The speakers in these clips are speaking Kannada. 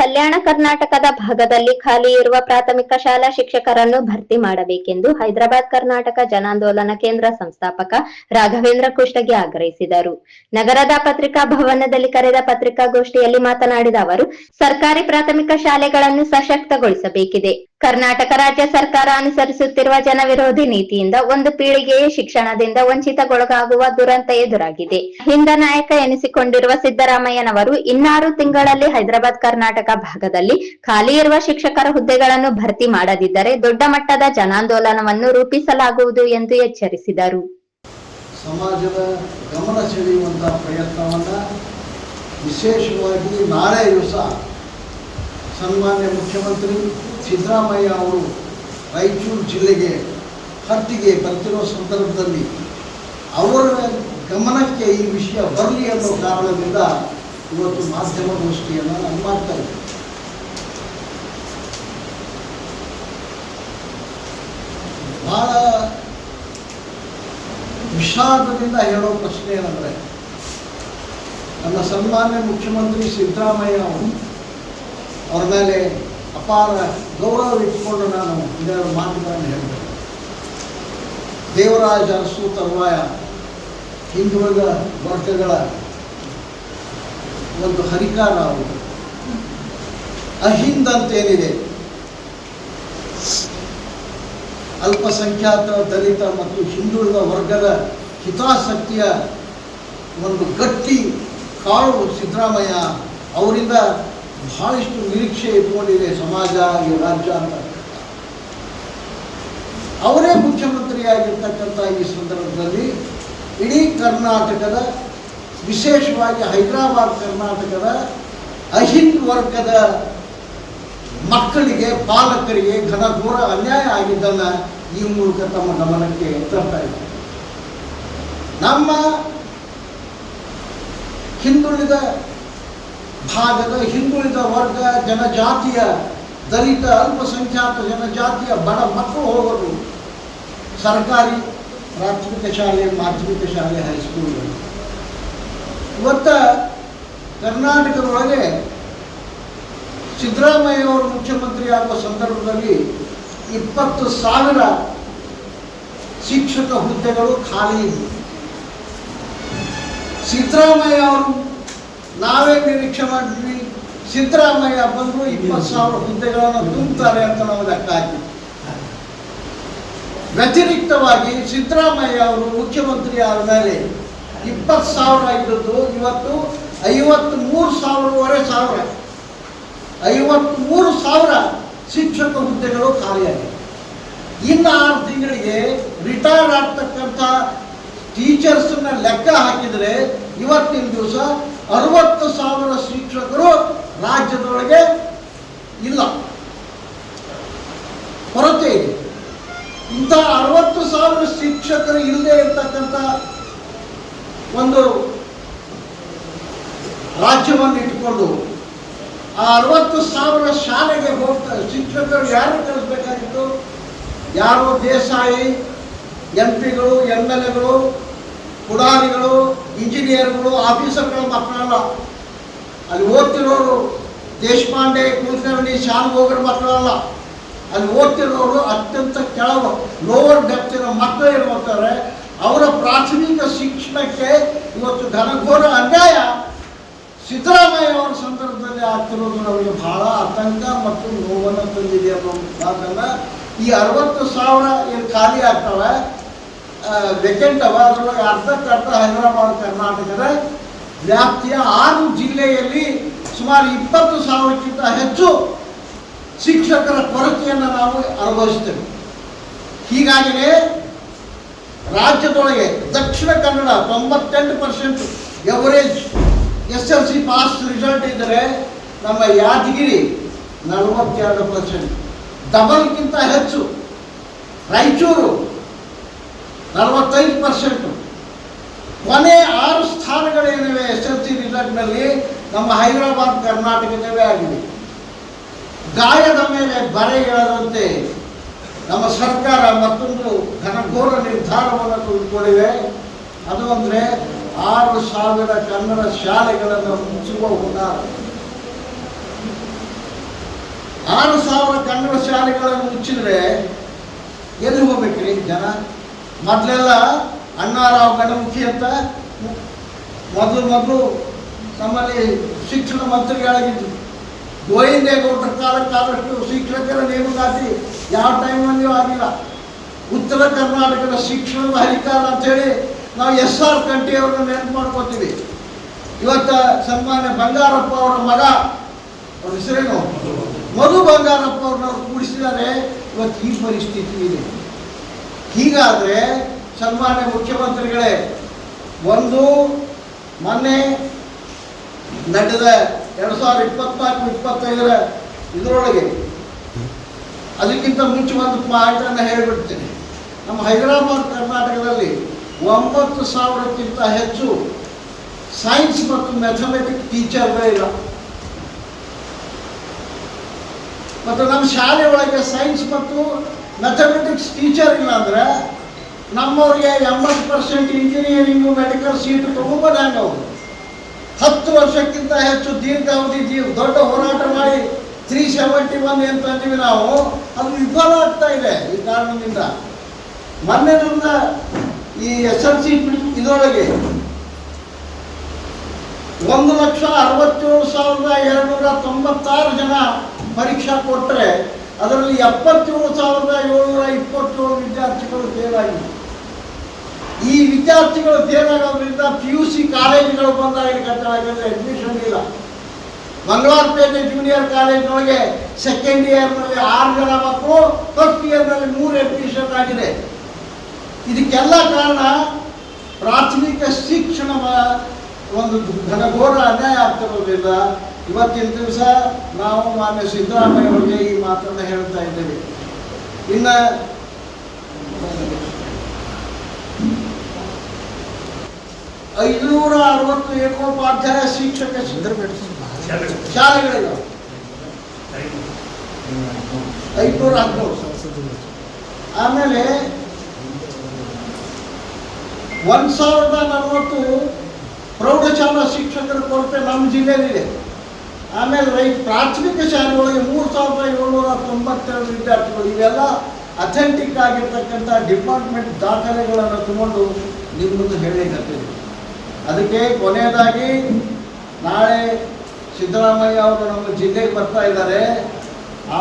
Kalyana ಕರ್ನಾಟಕದ ಭಾಗದಲ್ಲಿ ಖಾಲಿ ಇರುವ ಪ್ರಾಥಮಿಕ ಶಾಲಾ ಶಿಕ್ಷಕರನ್ನು ಭರ್ತಿ ಮಾಡಬೇಕೆಂದು ಹೈದರಾಬಾದ್ ಕರ್ನಾಟಕ ಜನಾಂದೋಲನ ಕೇಂದ್ರ ಸಂಸ್ಥಾಪಕ ರಾಘವೇಂದ್ರ ಕುಷ್ಟಗಿ ಆಗ್ರಹಿಸಿದರು. ನಗರದ ಪತ್ರಿಕಾ ಭವನದಲ್ಲಿ ಕರೆದ ಪತ್ರಿಕಾಗೋಷ್ಠಿಯಲ್ಲಿ ಮಾತನಾಡಿದ ಅವರು, ಸರ್ಕಾರಿ ಪ್ರಾಥಮಿಕ ಶಾಲೆಗಳನ್ನು ಸಶಕ್ತಗೊಳಿಸಬೇಕಿದೆ. ಕರ್ನಾಟಕ ರಾಜ್ಯ ಸರ್ಕಾರ ಅನುಸರಿಸುತ್ತಿರುವ ಜನವಿರೋಧಿ ನೀತಿಯಿಂದ ಒಂದು ಪೀಳಿಗೆಯೇ ಶಿಕ್ಷಣದಿಂದ ವಂಚಿತಗೊಳಗಾಗುವ ದುರಂತ ಎದುರಾಗಿದೆ. ಹಿಂದ ನಾಯಕ ಎನಿಸಿಕೊಂಡಿರುವ ಸಿದ್ದರಾಮಯ್ಯನವರು ಇನ್ನಾರು ತಿಂಗಳಲ್ಲಿ ಹೈದರಾಬಾದ್, ಕರ್ನಾಟಕ ಭಾಗದಲ್ಲಿ ಖಾಲಿ ಇರುವ ಶಿಕ್ಷಕರ ಹುದ್ದೆಗಳನ್ನು ಭರ್ತಿ ಮಾಡದಿದ್ದರೆ ದೊಡ್ಡ ಮಟ್ಟದ ಜನಾಂದೋಲನವನ್ನು ರೂಪಿಸಲಾಗುವುದು ಎಂದು ಎಚ್ಚರಿಸಿದರು. ಸಮಾಜದ ಗಮನ ಸೆಳೆಯುವಂತಹ ಪ್ರಯತ್ನವನ್ನ ವಿಶೇಷವಾಗಿ ನಾಳೆ ದಿವಸ ಮುಖ್ಯಮಂತ್ರಿ ಸಿದ್ದರಾಮಯ್ಯ ಅವರು ರಾಯಚೂರು ಜಿಲ್ಲೆಗೆ ಹತ್ತಿಗೆ ಬರ್ತಿರೋ ಸಂದರ್ಭದಲ್ಲಿ ಅವರ ಗಮನಕ್ಕೆ ಈ ವಿಷಯ ಬರಲಿ ಅನ್ನೋ ಕಾರಣದಿಂದ ಇವತ್ತು ಮಾಧ್ಯಮಗೋಷ್ಠಿಯನ್ನು ನಾನು ಮಾಡ್ತಾ ಇದ್ದೇನೆ ಬಹಳ ವಿಷಾದದಿಂದ ಹೇಳೋ ಪ್ರಶ್ನೆ ಏನಂದರೆ ನಮ್ಮ ಸನ್ಮಾನ್ಯ ಮುಖ್ಯಮಂತ್ರಿ ಸಿದ್ದರಾಮಯ್ಯ ಅವರು, ಅವ್ರ ಮೇಲೆ ಅಪಾರ ಗೌರವ ಇಟ್ಕೊಂಡು ನಾನು ಇದೆರಡು ಮಾತುಗಳನ್ನು ಹೇಳಿದೆ ದೇವರಾಜ ಅರಸು ತರುವಾಯ ಹಿಂದುಳಿದ ವರ್ಗಗಳ ಒಂದು ಹರಿಕಾರ ಅವರು ಅಂತೇನಿದೆ ಅಲ್ಪಸಂಖ್ಯಾತ, ದಲಿತ ಮತ್ತು ಹಿಂದುಳಿದ ವರ್ಗದ ಹಿತಾಸಕ್ತಿಯ ಒಂದು ಗಟ್ಟಿ ಕಾಳು ಸಿದ್ದರಾಮಯ್ಯ ಅವರಿಂದ ಬಹಳಷ್ಟು ನಿರೀಕ್ಷೆ ಇಟ್ಕೊಂಡಿದೆ ಸಮಾಜ, ಈ ರಾಜ್ಯ ಅಂತ. ಅವರೇ ಮುಖ್ಯಮಂತ್ರಿಯಾಗಿರ್ತಕ್ಕಂಥ ಈ ಸಂದರ್ಭದಲ್ಲಿ ಇಡೀ ಕರ್ನಾಟಕದ, ವಿಶೇಷವಾಗಿ ಹೈದರಾಬಾದ್ ಕರ್ನಾಟಕದ ಅಹಿಂದ್ ವರ್ಗದ ಮಕ್ಕಳಿಗೆ, ಪಾಲಕರಿಗೆ ಘನಘೋರ ಅನ್ಯಾಯ ಆಗಿದ್ದನ್ನು ಈ ಮೂಲಕ ತಮ್ಮ ಗಮನಕ್ಕೆ ತರ್ತಾ ಇದ್ದಾರೆ. ನಮ್ಮ ಹಿಂದುಳಿದ ಭಾಗದ ಹಿಂದುಳಿದ ವರ್ಗ, ಜನಜಾತಿಯ ದಲಿತ, ಅಲ್ಪಸಂಖ್ಯಾತ ಜನಜಾತಿಯ ಬಡ ಮಕ್ಕಳು ಹೋಗೋದು. ಸರ್ಕಾರಿ ಪ್ರಾಥಮಿಕ ಶಾಲೆ, ಮಾಧ್ಯಮಿಕ ಶಾಲೆ ಹೈಸ್ಕೂಲ್ಗಳು ಇವತ್ತ ಕರ್ನಾಟಕದೊಳಗೆ ಸಿದ್ದರಾಮಯ್ಯ ಅವರು ಮುಖ್ಯಮಂತ್ರಿ ಆಗುವ ಸಂದರ್ಭದಲ್ಲಿ ಇಪ್ಪತ್ತು ಸಾವಿರ ಶಿಕ್ಷಕ ಹುದ್ದೆಗಳು ಖಾಲಿ ಇದ್ವು. ಸಿದ್ದರಾಮಯ್ಯ ಅವರು ನಾವೇ ನಿರೀಕ್ಷೆ ಮಾಡಿದ್ವಿ ಸಿದ್ದರಾಮಯ್ಯ ಬಂದರು ಇಪ್ಪತ್ತು ಸಾವಿರ ಹುದ್ದೆಗಳನ್ನು ತುಂಬುತ್ತಾರೆ ಅಂತ ನಾವು ಲೆಕ್ಕ ಹಾಕಿದ್ವಿ. ವ್ಯತಿರಿಕ್ತವಾಗಿ ಸಿದ್ದರಾಮಯ್ಯ ಅವರು ಮುಖ್ಯಮಂತ್ರಿ ಆದ ಮೇಲೆ ಇಪ್ಪತ್ತು ಸಾವಿರ ಇದ್ದದ್ದು ಇವತ್ತು ಐವತ್ತು ಮೂರು ಸಾವಿರವರೆ ಸಾವಿರ. ಐವತ್ತ್ಮೂರು ಸಾವಿರ ಶಿಕ್ಷಕ ಹುದ್ದೆಗಳು ಖಾಲಿಯಾಗಿವೆ ಇನ್ನು ಆರು ತಿಂಗಳಿಗೆ ರಿಟೈರ್ ಆಗ್ತಕ್ಕಂಥ ಟೀಚರ್ಸನ್ನ ಲೆಕ್ಕ ಹಾಕಿದರೆ ಇವತ್ತಿನ ದಿವಸ ಅರವತ್ತು ಸಾವಿರ ಶಿಕ್ಷಕರು ರಾಜ್ಯದೊಳಗೆ ಇಲ್ಲ. ಕೊರತೆ ಇದೆ. ಇಂಥ ಅರವತ್ತು ಸಾವಿರ ಶಿಕ್ಷಕರು ಇಲ್ಲದೆ ಇರ್ತಕ್ಕಂಥ ಒಂದು ರಾಜ್ಯವನ್ನು ಇಟ್ಕೊಂಡು ಆ ಅರವತ್ತು ಸಾವಿರ ಶಾಲೆಗೆ ಹೋಗ್ತಾ ಶಿಕ್ಷಕರು ಯಾರು ಕಲಿಸ್ಬೇಕಾಗಿತ್ತು ಯಾರೋ ದೇಸಾಯಿ, ಎಂ ಪಿಗಳು ಎಲ್ ಎಗಳು, ಪುಡಾರಿಗಳು ಇಂಜಿನಿಯರ್ಗಳು, ಆಫೀಸರ್ಗಳ ಮಕ್ಕಳಲ್ಲ. ಅಲ್ಲಿ ಓದ್ತಿರೋರು ದೇಶಪಾಂಡೆ, ಕುಲಕರ್ಣಿ ಶಾನ್ಭೋಗರ ಮಕ್ಕಳಲ್ಲ. ಅಲ್ಲಿ ಓದ್ತಿರೋರು ಅತ್ಯಂತ ಕೆಳವು ಲೋವರ್ ಡೆಪ್ತ್ ಇರೋ ಮಕ್ಕಳು ಏನ್ಬೋತಾರೆ ಅವರ ಪ್ರಾಥಮಿಕ ಶಿಕ್ಷಣಕ್ಕೆ ಇವತ್ತು ಘನಘೋರ ಅನ್ಯಾಯ. ಸಿದ್ದರಾಮಯ್ಯ ಅವರ ಸಂದರ್ಭದಲ್ಲಿ ಆಗ್ತಿರೋದು ನಮಗೆ ಬಹಳ ಆತಂಕ ಮತ್ತು ನೋವನ್ನು ತಂದಿದೆ ಅನ್ನೋ ಮಾತನ್ನ ಈ ಅರವತ್ತು ಸಾವಿರ ಏನು ಖಾಲಿ ಆಗ್ತವೆ ವೆಕೆಂಟ್ ಅವ ಅದರೊಳಗೆ ಅರ್ಧಕ್ಕರ್ಧ ಹೈದರಾಬಾದ್, ಕರ್ನಾಟಕದ ವ್ಯಾಪ್ತಿಯ ಆರು ಜಿಲ್ಲೆಯಲ್ಲಿ ಸುಮಾರು ಇಪ್ಪತ್ತು ಸಾವಿರಕ್ಕಿಂತ ಹೆಚ್ಚು ಶಿಕ್ಷಕರ ಕೊರತೆಯನ್ನು ನಾವು ಅನುಭವಿಸ್ತೇವೆ ಹೀಗಾಗಿಯೇ ರಾಜ್ಯದೊಳಗೆ ದಕ್ಷಿಣ ಕನ್ನಡ ತೊಂಬತ್ತೆಂಟು percent average S L C pass result ಇದ್ದರೆ ನಮ್ಮ ಯಾದಗಿರಿ ನಲವತ್ತೆರಡು ಪರ್ಸೆಂಟ್ ಡಬಲ್ಗಿಂತ ಹೆಚ್ಚು, ರಾಯಚೂರು ನಲವತ್ತೈದು ಪರ್ಸೆಂಟು ಕೊನೆ ಆರು ಸ್ಥಾನಗಳೇನಿವೆ, ಎಸ್ ಎಲ್ ಸಿ ರಿಸಲ್ಟ್ನಲ್ಲಿ ನಮ್ಮ ಹೈದರಾಬಾದ್ ಕರ್ನಾಟಕದವೇ ಆಗಿದೆ. ಗಾಯದ ಮೇಲೆ ಬರೆ ಹೇಳದಂತೆ ನಮ್ಮ ಸರ್ಕಾರ ಮತ್ತೊಂದು ಘನಘೋರ ನಿರ್ಧಾರವನ್ನು ತೆಗೆದುಕೊಂಡಿವೆ. ಅದು ಅಂದರೆ ಆರು ಸಾವಿರ ಕನ್ನಡ ಶಾಲೆಗಳನ್ನು ಮುಚ್ಚುವ ಹುನ್ನಾರ. ಆರು ಸಾವಿರ ಕನ್ನಡ ಶಾಲೆಗಳನ್ನು ಮುಚ್ಚಿದ್ರೆ ಎಲ್ಲಿ ಹೋಗ್ಬೇಕ್ರಿ ಜನ? ಮೊದಲೆಲ್ಲ ಅಣ್ಣಾರಾವ್ ಗಣಮುಖಿ ಅಂತ ಮೊದಲು ಮೊದಲು ನಮ್ಮಲ್ಲಿ ಶಿಕ್ಷಣ ಮಂತ್ರಿಗಳಾಗಿದ್ದು. ಗೋವಿಂದೇಗೌಡರ ಕಾಲಕ್ಕಾದಷ್ಟು ಶಿಕ್ಷಕರ ನೇಮಕಾತಿ ಯಾವ ಟೈಮಲ್ಲಿ ಆಗಿಲ್ಲ. ಉತ್ತರ ಕರ್ನಾಟಕದ ಶಿಕ್ಷಣದ ಹರಿಕಾರ ಅಂತೇಳಿ ನಾವು ಎಸ್ ಆರ್ ಕಂಠಿ ಅವ್ರನ್ನ ನೆನಪು ಮಾಡ್ಕೋತೀವಿ. ಇವತ್ತ ಸನ್ಮಾನ್ಯ ಬಂಗಾರಪ್ಪ ಅವರ ಮಗ, ಅವ್ರ ಹೆಸರೇನು? ಮಧು ಬಂಗಾರಪ್ಪ ಅವ್ರನ್ನ ಕೂಡಿಸಿದ್ದಾರೆ. ಇವತ್ತು ಈ ಪರಿಸ್ಥಿತಿ ಇದೆ. ಹೀಗಾದರೆ ಸನ್ಮಾನ್ಯ ಮುಖ್ಯಮಂತ್ರಿಗಳೇ, ಒಂದು ಮೊನ್ನೆ ನಡೆದ ಎರಡು ಸಾವಿರದ ಇಪ್ಪತ್ನಾಲ್ಕು, ಇಪ್ಪತ್ತೈದರ ಇದರೊಳಗೆ ಅದಕ್ಕಿಂತ ಮುಂಚೆ ಒಂದು ಪಾಯಿಂಟನ್ನು ಹೇಳಿಬಿಡ್ತೀನಿ. ನಮ್ಮ ಹೈದರಾಬಾದ್ ಕರ್ನಾಟಕದಲ್ಲಿ ಒಂಬತ್ತು ಸಾವಿರಕ್ಕಿಂತ ಹೆಚ್ಚು ಸೈನ್ಸ್ ಮತ್ತು ಮ್ಯಾಥಮೆಟಿಕ್ ಟೀಚರ್ಗಳೇ ಇಲ್ಲ. ಮತ್ತು ನಮ್ಮ ಶಾಲೆ ಸೈನ್ಸ್ ಮತ್ತು ಮ್ಯಾಥಮೆಟಿಕ್ಸ್ ಟೀಚರ್ ಇಲ್ಲ ಅಂದರೆ ನಮ್ಮವ್ರಿಗೆ ಎಂಬತ್ತು ಪರ್ಸೆಂಟ್ ಇಂಜಿನಿಯರಿಂಗು ಮೆಡಿಕಲ್ ಸೀಟ್ ತೊಗೊಂಬೋದು ಹೆಂಗೆ ಅವರು? ಹತ್ತು ವರ್ಷಕ್ಕಿಂತ ಹೆಚ್ಚು ದೀರ್ಘಾವಧಿ ಜೀವ ದೊಡ್ಡ ಹೋರಾಟ ಮಾಡಿ ತ್ರೀ ಸೆವೆಂಟಿ ಒನ್ ಏನು ತಂದೀವಿ ನಾವು, ಅದು ವಿಫಲ ಆಗ್ತಾ ಇದೆ ಈ ಕಾರಣದಿಂದ. ಮೊನ್ನೆ ನನ್ನ ಈ ಎಸ್ ಎಲ್ ಸಿ ಇದರೊಳಗೆ ಒಂದು ಲಕ್ಷ ಅರವತ್ತೇಳು ಸಾವಿರದ ಎರಡುನೂರ ತೊಂಬತ್ತಾರು ಜನ ಪರೀಕ್ಷಾ ಕೊಟ್ಟರೆ ಅದರಲ್ಲಿ ಎಪ್ಪತ್ತೇಳು ಸಾವಿರದ ಏಳ್ನೂರ ಇಪ್ಪತ್ತೇಳು ವಿದ್ಯಾರ್ಥಿಗಳು ಫೇಲ್ ಈ ವಿದ್ಯಾರ್ಥಿಗಳು ಫೇಲ್ ಆಗೋದ್ರಿಂದ ಪಿ ಯು ಸಿ ಕಾಲೇಜುಗಳು ಬಂದಾಗಲಿಕ್ಕೆ ಅಡ್ಮಿಷನ್ ಇಲ್ಲ. ಮಂಗಳವಾರಪೇಟೆ ಜೂನಿಯರ್ ಕಾಲೇಜಿನೊಳಗೆ ಸೆಕೆಂಡ್ ಇಯರ್ನಲ್ಲಿ ಆರು ಜನ ಮಕ್ಕಳು ಫಸ್ಟ್ ಇಯರ್ನಲ್ಲಿ ಮೂರು ಅಡ್ಮಿಷನ್ ಆಗಿದೆ. ಇದಕ್ಕೆಲ್ಲ ಕಾರಣ ಪ್ರಾಥಮಿಕ ಶಿಕ್ಷಣ ಒಂದು ಘನಘೋರ ಅನ್ಯಾಯ ಆಗ್ತಿರೋದ್ರಿಂದ ಇವತ್ತಿನ ದಿವಸ ನಾವು ಮಾನ್ಯ ಸಿದ್ದರಾಮಯ್ಯ ಅವರಿಗೆ ಈ ಮಾತನ್ನು ಹೇಳ್ತಾ ಇದ್ದೇವೆ. ಇನ್ನ ಐದುನೂರ ಅರವತ್ತು ಏಕೋಪಾಧ್ಯಾಯ ಶಿಕ್ಷಕ ಶಾಲೆಗಳಿಲ್ಲ ಐದುನೂರ ಹದಿಮೂರು. ಆಮೇಲೆ ಒಂದು ಸಾವಿರದ ನಲವತ್ತು ಪ್ರೌಢಶಾಲಾ ಶಿಕ್ಷಕರ ಕೊರತೆ ನಮ್ಮ ಜಿಲ್ಲೆಯಲ್ಲಿದೆ. ಆಮೇಲೆ ರೈತ ಪ್ರಾಥಮಿಕ ಶಾಲೆಗಳಿಗೆ ಮೂರು ಸಾವಿರದ ಏಳ್ನೂರ ತೊಂಬತ್ತೆರಡು ವಿದ್ಯಾರ್ಥಿಗಳು, ಇವೆಲ್ಲ ಅಥೆಂಟಿಕ್ ಆಗಿರ್ತಕ್ಕಂಥ ಡಿಪಾರ್ಟ್ಮೆಂಟ್ ದಾಖಲೆಗಳನ್ನು ತಗೊಂಡು ನಿಮ್ಮ ಮುಂದೆ ಅದಕ್ಕೆ ಕೊನೆಯದಾಗಿ ನಾಳೆ ಸಿದ್ದರಾಮಯ್ಯ ಅವರು ನಮ್ಮ ಜಿಲ್ಲೆಗೆ ಬರ್ತಾ ಇದ್ದಾರೆ.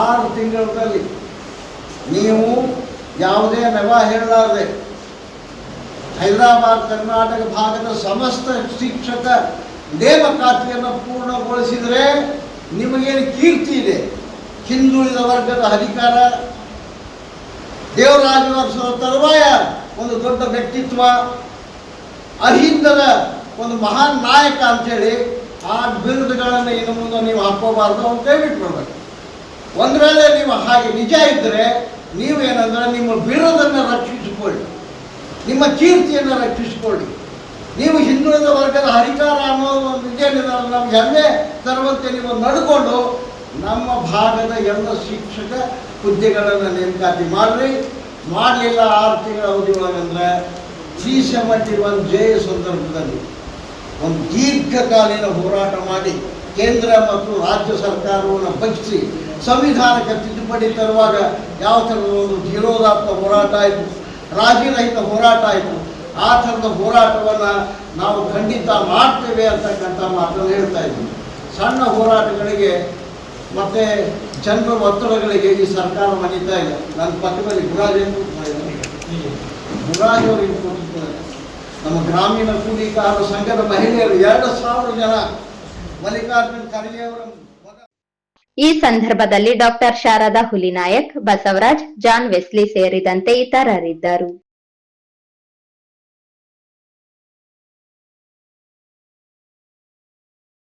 ಆರು ತಿಂಗಳಲ್ಲಿ ನೀವು ಯಾವುದೇ ನೆವ ಹೇಳಲಾರದೆ ಹೈದರಾಬಾದ್, ಕರ್ನಾಟಕ ಭಾಗದ ಸಮಸ್ತ ಶಿಕ್ಷಕ ನೇಮಕಾತಿಯನ್ನು ಪೂರ್ಣಗೊಳಿಸಿದರೆ ನಿಮಗೇನು ಕೀರ್ತಿ ಇದೆ? ಹಿಂದುಳಿದ ವರ್ಗದ ಅಧಿಕಾರ ದೇವರಾಜ ವರ್ಷದ ತರುವಾಯ ಒಂದು ದೊಡ್ಡ ವ್ಯಕ್ತಿತ್ವ ಅಹಿಂದದ ಒಂದು ಮಹಾನ್ ನಾಯಕ ಅಂತೇಳಿ ಆ ಬಿರುದುಗಳನ್ನು ಇನ್ನು ಮುಂದೆ ನೀವು ಹಾಕೋಬಾರ್ದು ಅಂತ ಕೈ ಬಿಟ್ಬಿಡ್ಬೇಕು ಒಂದು ನೀವು ಹಾಗೆ ನಿಜ ಇದ್ದರೆ ನೀವೇನಂದ್ರೆ ನಿಮ್ಮ ಬಿರುದನ್ನು ರಕ್ಷಿಸಿಕೊಳ್ಳಿ. ನಿಮ್ಮ ಕೀರ್ತಿಯನ್ನು ರಕ್ಷಿಸಿಕೊಳ್ಳಿ. ನೀವು ಹಿಂದುಳಿದ ವರ್ಗದ ಹರಿಕಾರ ಅನ್ನೋ ಒಂದು ನಮ್ಗೆ ಹೆಮ್ಮೆ ತರುವಂತೆ ನೀವು ನಡ್ಕೊಂಡು ನಮ್ಮ ಭಾಗದ ಎಲ್ಲ ಶಿಕ್ಷಕ ಹುದ್ದೆಗಳನ್ನು ನೇಮಕಾತಿ ಮಾಡಿರಿ. ಮಾಡಲಿಲ್ಲ ಆರು ತಿಂಗಳ ಅವಧಿ ಒಳಗಂದ್ರೆ ತ್ರೀ ಸೆವೆಂಟಿ ಒನ್ ಜೆ ಸಂದರ್ಭದಲ್ಲಿ ಒಂದು ದೀರ್ಘಕಾಲೀನ ಹೋರಾಟ ಮಾಡಿ ಕೇಂದ್ರ ಮತ್ತು ರಾಜ್ಯ ಸರ್ಕಾರವನ್ನು ಬಗ್ಗಿಸಿ, ಸಂವಿಧಾನಕ್ಕೆ ತಿದ್ದುಪಡಿ ತರುವಾಗ ಯಾವ ಥರದ ಒಂದು ಹೋರಾಟ ಆಯಿತು? ರಾಜಿರಹಿತ ಹೋರಾಟ ಆಯಿತು. ಆ ಥರದ ಹೋರಾಟವನ್ನು ನಾವು ಖಂಡಿತ ಮಾಡ್ತೇವೆ ಅಂತಕ್ಕಂಥ ಮಾತನ್ನು ಹೇಳ್ತಾ ಇದ್ದೀವಿ ಸಣ್ಣ ಹೋರಾಟಗಳಿಗೆ ಮತ್ತು ಜನರ ಒತ್ತಡಗಳಿಗೆ ಈ ಸರ್ಕಾರ ಮಣಿತಾ ಇಲ್ಲ. ನನ್ನ ಪಕ್ಕದಲ್ಲಿ ಗುರಾಜ್ ಗುರಾಜ್ ಅವರು ಕೊಟ್ಟಿದ್ದಾರೆ ನಮ್ಮ ಗ್ರಾಮೀಣ ಕೂಲಿಕಾರ ಸಂಘದ ಮಹಿಳೆಯರು ಎರಡು ಸಾವಿರ ಜನ ಮಲ್ಲಿಕಾರ್ಜುನ್ ಖರ್ಗೆ ಈ ಸಂದರ್ಭದಲ್ಲಿ doctor Sharada Hulinayak Basavaraj John Wesley ಸೇರಿದಂತೆ ಇತರರಿದ್ದರು.